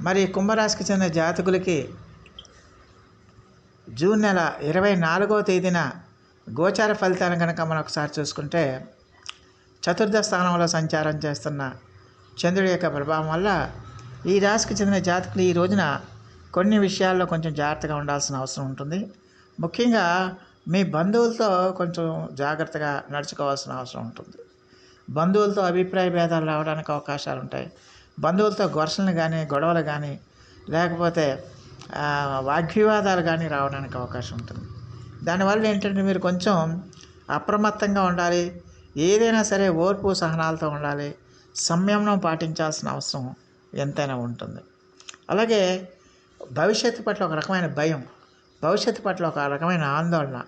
మరి కుంభరాశికి చెందిన జాతకులకి జూన్ నెల ఇరవై నాలుగో తేదీన గోచార ఫలితాలను కనుక మనం ఒకసారి చూసుకుంటే చతుర్థ స్థానంలో సంచారం చేస్తున్న చంద్రుడి యొక్క ప్రభావం వల్ల ఈ రాశికి చెందిన జాతకులు ఈ రోజున కొన్ని విషయాల్లో కొంచెం జాగ్రత్తగా ఉండాల్సిన అవసరం ఉంటుంది. ముఖ్యంగా మీ బంధువులతో కొంచెం జాగ్రత్తగా నడుచుకోవాల్సిన అవసరం ఉంటుంది. బంధువులతో అభిప్రాయ భేదాలు రావడానికి అవకాశాలు ఉంటాయి బంధువులతో ఘర్షణలు కానీ గొడవలు కానీ లేకపోతే వాగ్వివాదాలు కానీ రావడానికి అవకాశం ఉంటుంది. దానివల్ల ఏంటంటే మీరు కొంచెం అప్రమత్తంగా ఉండాలి. ఏదైనా సరే ఓర్పు సహనాలతో ఉండాలి. సంయమనం పాటించాల్సిన అవసరం ఎంతైనా ఉంటుంది. అలాగే భవిష్యత్తు పట్ల ఒక రకమైన భయం భవిష్యత్తు పట్ల ఒక రకమైన ఆందోళన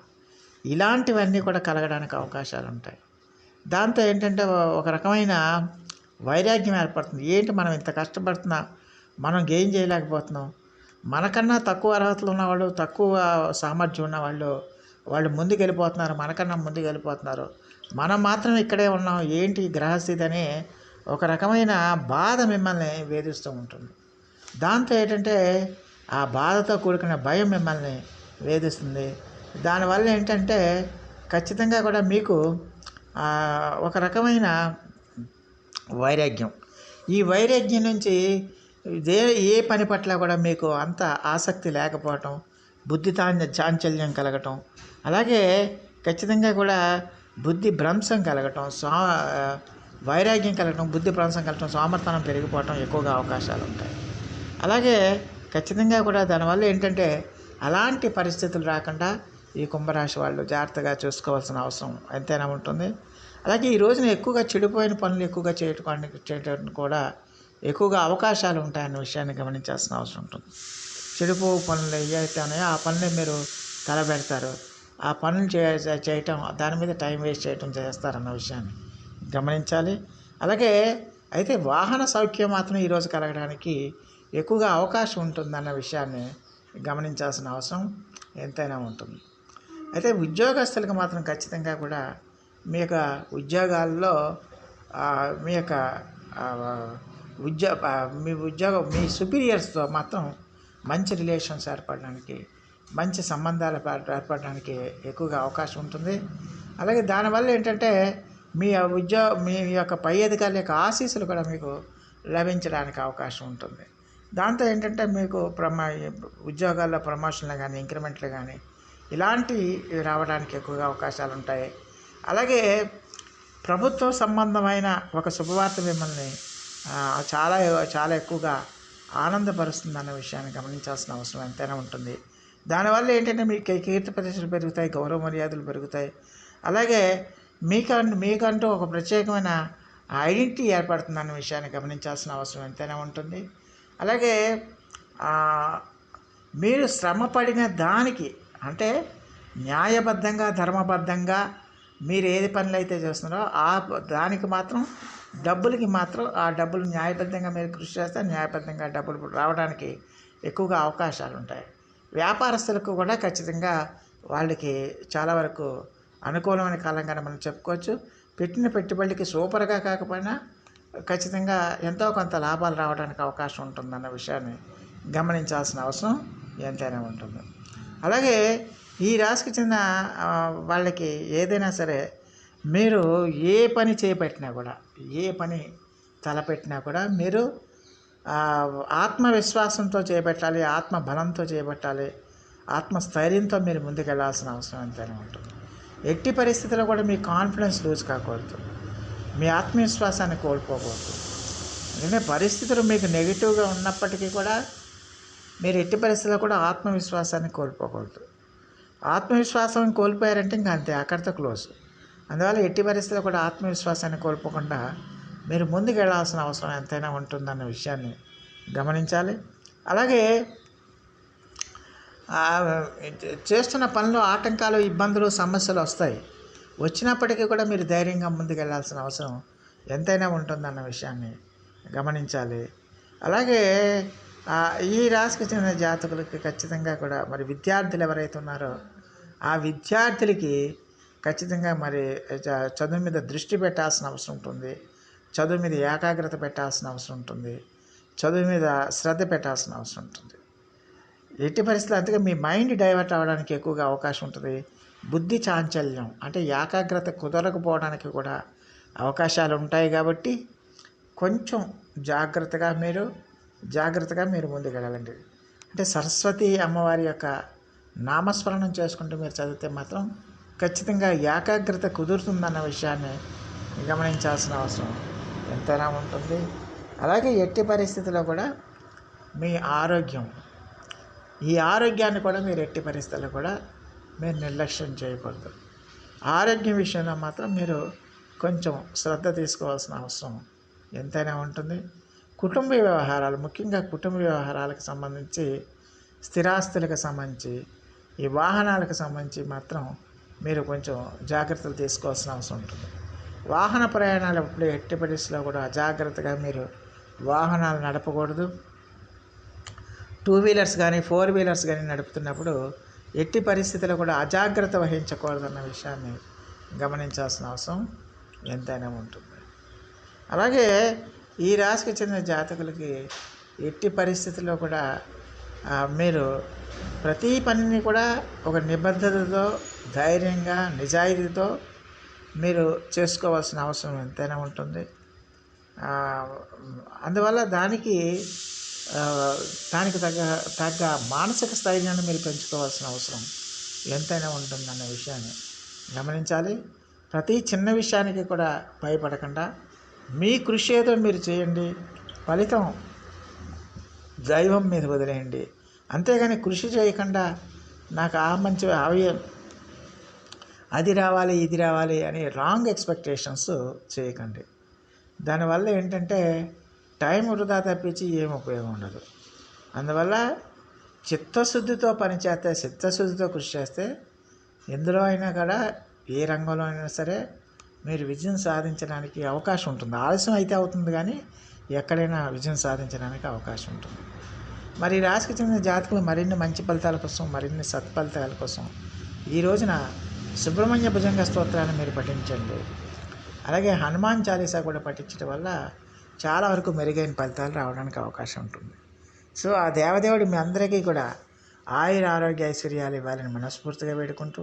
ఇలాంటివన్నీ కూడా కలగడానికి అవకాశాలు ఉంటాయి దాంతో ఏంటంటే ఒక రకమైన వైరాగ్యం ఏర్పడుతుంది. ఏంటి మనం ఇంత కష్టపడుతున్నా? మనం గెయిన్ చేయలేకపోతున్నాం. మనకన్నా తక్కువ అర్హతలు ఉన్నవాళ్ళు తక్కువ సామర్థ్యం ఉన్నవాళ్ళు వాళ్ళు ముందుకు వెళ్ళిపోతున్నారు మనకన్నా ముందుకు వెళ్ళిపోతున్నారు మనం మాత్రం ఇక్కడే ఉన్నాం. ఏంటి ఈ గ్రహస్థితి అని ఒక రకమైన బాధ మిమ్మల్ని వేధిస్తూ ఉంటుంది. దాంతో ఏంటంటే ఆ బాధతో కూడుకున్న భయం మిమ్మల్ని వేధిస్తుంది. దానివల్ల ఏంటంటే ఖచ్చితంగా కూడా మీకు ఒక రకమైన వైరాగ్యం. ఈ వైరాగ్యం నుంచి ఇదే ఏ పని పట్ల కూడా మీకు అంత ఆసక్తి లేకపోవటం బుద్ధి తాన్య చాంచల్యం కలగటం అలాగే ఖచ్చితంగా కూడా బుద్ధి భ్రంశం కలగటం సో వైరాగ్యం కలగటం బుద్ధి భ్రంశం కలగటం సోమర్థనం పెరిగిపోవటం ఎక్కువగా అవకాశాలు ఉంటాయి. అలాగే ఖచ్చితంగా కూడా దానివల్ల ఏంటంటే అలాంటి పరిస్థితులు రాకుండా ఈ కుంభరాశి వాళ్ళు జాగ్రత్తగా చూసుకోవాల్సిన అవసరం ఎంతైనా ఉంటుంది. అలాగే ఈ రోజున ఎక్కువగా చెడిపోయిన పనులు ఎక్కువగా చేయటానికి చేయడానికి కూడా ఎక్కువగా అవకాశాలు ఉంటాయన్న విషయాన్ని గమనించాల్సిన అవసరం ఉంటుంది. చెడిపో పనులు ఏవైతే ఉన్నాయో ఆ పనులే మీరు తలబెడతారు. ఆ పనులు చే చేయటం దాని మీద టైం వేస్ట్ చేయటం చేస్తారన్న విషయాన్ని గమనించాలి. అలాగే అయితే వాహన సౌఖ్యం మాత్రం ఈరోజు కలగడానికి ఎక్కువగా అవకాశం ఉంటుందన్న విషయాన్ని గమనించాల్సిన అవసరం ఎంతైనా ఉంటుంది. అయితే ఉద్యోగస్తులకు మాత్రం ఖచ్చితంగా కూడా మీ యొక్క ఉద్యోగాల్లో మీ యొక్క ఉద్యో మీ ఉద్యోగం మీ సుపీరియర్స్తో మాత్రం మంచి రిలేషన్స్ ఏర్పడడానికి మంచి సంబంధాలు ఏర్పడడానికి ఎక్కువగా అవకాశం ఉంటుంది. అలాగే దానివల్ల ఏంటంటే మీ ఉద్యోగ మీ యొక్క పై అధికారుల యొక్క ఆశీస్సులు కూడా మీకు లభించడానికి అవకాశం ఉంటుంది. దాంతో ఏంటంటే మీకు ప్రమా ఉద్యోగాల్లో ప్రమోషన్లు కానీ ఇంక్రిమెంట్లు కానీ ఇలాంటివి రావడానికి ఎక్కువగా అవకాశాలు ఉంటాయి అలాగే ప్రభుత్వ సంబంధమైన ఒక శుభవార్త మిమ్మల్ని చాలా చాలా ఎక్కువగా ఆనందపరుస్తుంది అన్న విషయాన్ని గమనించాల్సిన అవసరం ఎంతైనా ఉంటుంది. దానివల్ల ఏంటంటే మీకు కీర్తి ప్రతిష్టలు పెరుగుతాయి గౌరవ మర్యాదలు పెరుగుతాయి. అలాగే మీకంటూ మీకంటూ ఒక ప్రత్యేకమైన ఐడెంటిటీ ఏర్పడుతుంది అన్న విషయాన్ని గమనించాల్సిన అవసరం ఎంతైనా ఉంటుంది. అలాగే మీరు శ్రమ పడిన దానికి అంటే న్యాయబద్ధంగా ధర్మబద్ధంగా మీరు ఏది పనులు అయితే చేస్తున్నారో ఆ దానికి మాత్రం డబ్బులకి మాత్రం ఆ డబ్బులు న్యాయబద్ధంగా మీరు కృషి చేస్తే న్యాయబద్ధంగా డబ్బులు రావడానికి ఎక్కువగా అవకాశాలు ఉంటాయి. వ్యాపారస్తులకు కూడా ఖచ్చితంగా వాళ్ళకి చాలా వరకు అనుకూలమైన కాలంగానే మనం చెప్పుకోవచ్చు. పెట్టిన పెట్టుబడికి సూపర్గా కాకపోయినా ఖచ్చితంగా ఎంతో కొంత లాభాలు రావడానికి అవకాశం ఉంటుందన్న విషయాన్ని గమనించాల్సిన అవసరం ఎంతైనా ఉంటుంది. అలాగే ఈ రాశికి చెందిన వాళ్ళకి ఏదైనా సరే మీరు ఏ పని చేపట్టినా కూడా ఏ పని తలపెట్టినా కూడా మీరు ఆత్మవిశ్వాసంతో చేపట్టాలి ఆత్మ బలంతో చేపట్టాలి ఆత్మస్థైర్యంతో మీరు ముందుకెళ్ళాల్సిన అవసరం ఎంతైనా ఉంటుంది. ఎట్టి పరిస్థితుల్లో కూడా మీ కాన్ఫిడెన్స్ లూజ్ కాకూడదు. మీ ఆత్మవిశ్వాసాన్ని కోల్పోకూడదు. ఎందుకంటే పరిస్థితులు మీకు నెగిటివ్గా ఉన్నప్పటికీ కూడా మీరు ఎట్టి పరిస్థితుల్లో కూడా ఆత్మవిశ్వాసాన్ని కోల్పోకూడదు. ఆత్మవిశ్వాసం కోల్పోయారంటే ఇంకా అంతే అక్కడితో క్లోజ్. అందువల్ల ఎట్టి పరిస్థితుల్లో కూడా ఆత్మవిశ్వాసాన్ని కోల్పోకుండా మీరు ముందుకు వెళ్ళాల్సిన అవసరం ఎంతైనా ఉంటుందన్న విషయాన్ని గమనించాలి. అలాగే చేస్తున్న పనిలో ఆటంకాలు ఇబ్బందులు సమస్యలు వస్తాయి. వచ్చినప్పటికీ కూడా మీరు ధైర్యంగా ముందుకెళ్ళాల్సిన అవసరం ఎంతైనా ఉంటుందన్న విషయాన్ని గమనించాలి. అలాగే ఈ రాశికి చెందిన జాతకులకి ఖచ్చితంగా కూడా మరి విద్యార్థులు ఎవరైతే ఉన్నారో ఆ విద్యార్థులకి ఖచ్చితంగా మరి చదువు మీద దృష్టి పెట్టాల్సిన అవసరం ఉంటుంది. చదువు మీద ఏకాగ్రత పెట్టాల్సిన అవసరం ఉంటుంది. చదువు మీద శ్రద్ధ పెట్టాల్సిన అవసరం ఉంటుంది. ఎట్టి పరిస్థితులు అంతగా మీ మైండ్ డైవర్ట్ అవ్వడానికి ఎక్కువగా అవకాశం ఉంటుంది. బుద్ధి చాంచల్యం అంటే ఏకాగ్రత కుదరకపోవడానికి కూడా అవకాశాలు ఉంటాయి కాబట్టి కొంచెం జాగ్రత్తగా మీరు జాగ్రత్తగా మీరు ముందుకెళ్ళాలండి. అంటే సరస్వతి అమ్మవారి యొక్క నామస్మరణం చేసుకుంటూ మీరు చదివితే మాత్రం ఖచ్చితంగా ఏకాగ్రత కుదురుతుందన్న విషయాన్ని గమనించాల్సిన అవసరం ఎంతైనా ఉంటుంది. అలాగే ఎట్టి పరిస్థితుల్లో కూడా మీ ఆరోగ్యం ఈ ఆరోగ్యాన్ని కూడా మీరు ఎట్టి పరిస్థితుల్లో కూడా మీరు నిర్లక్ష్యం చేయకూడదు. ఆరోగ్యం విషయంలో మాత్రం మీరు కొంచెం శ్రద్ధ తీసుకోవాల్సిన అవసరం ఎంతైనా ఉంటుంది. కుటుంబ వ్యవహారాలు ముఖ్యంగా కుటుంబ వ్యవహారాలకు సంబంధించి స్థిరాస్తులకు సంబంధించి ఈ వాహనాలకు సంబంధించి మాత్రం మీరు కొంచెం జాగ్రత్తలు తీసుకోవాల్సిన అవసరం ఉంటుంది. వాహన ప్రయాణాలు ఎప్పుడు ఎట్టి పరిస్థితిలో కూడా అజాగ్రత్తగా మీరు వాహనాలు నడపకూడదు. టూ వీలర్స్ కానీ ఫోర్ వీలర్స్ కానీ నడుపుతున్నప్పుడు ఎట్టి పరిస్థితుల్లో కూడా అజాగ్రత్త వహించకూడదన్న విషయాన్ని గమనించాల్సిన అవసరం ఎంతైనా ఉంటుంది. అలాగే ఈ రాశికి చెందిన జాతకులకి ఎట్టి పరిస్థితుల్లో కూడా మీరు ప్రతి పనిని కూడా ఒక నిబద్ధతతో ధైర్యంగా నిజాయితీతో మీరు చేసుకోవాల్సిన అవసరం ఎంతైనా ఉంటుంది. అందువల్ల దానికి దానికి తగ్గ తగ్గ మానసిక స్థైర్యాన్ని మీరు పెంచుకోవాల్సిన అవసరం ఎంతైనా ఉంటుందన్న విషయాన్ని గమనించాలి. ప్రతి చిన్న విషయానికి కూడా భయపడకుండా మీ కృషి ఏదో మీరు చేయండి. ఫలితం దైవం మీద వదిలేయండి. అంతేగాని కృషి చేయకుండా నాకు ఆ మంచి అవి అది రావాలి ఇది రావాలి అని రాంగ్ ఎక్స్పెక్టేషన్స్ చేయకండి. దానివల్ల ఏంటంటే టైం వృధా తప్పించి ఏం ఉపయోగం ఉండదు. అందువల్ల చిత్తశుద్ధితో పనిచేస్తే చిత్తశుద్ధితో కృషి చేస్తే ఎందులో అయినా కూడా ఏ రంగంలో అయినా సరే మీరు విజయం సాధించడానికి అవకాశం ఉంటుంది. ఆలస్యం అయితే అవుతుంది కానీ ఎక్కడైనా విజయం సాధించడానికి అవకాశం ఉంటుంది. మరి రాశికి చెందిన జాతకులు మరిన్ని మంచి ఫలితాల కోసం మరిన్ని సత్ఫలితాల కోసం ఈ రోజున సుబ్రహ్మణ్య భుజంగ స్తోత్రాన్ని మీరు పఠించండి. అలాగే హనుమాన్ చాలీసా కూడా పఠించడం వల్ల చాలా వరకు మెరుగైన ఫలితాలు రావడానికి అవకాశం ఉంటుంది. సో ఆ దేవదేవుడు మీ అందరికీ కూడా ఆయుర ఆరోగ్య ఐశ్వర్యాలు ఇవ్వాలని మనస్ఫూర్తిగా వేడుకుంటూ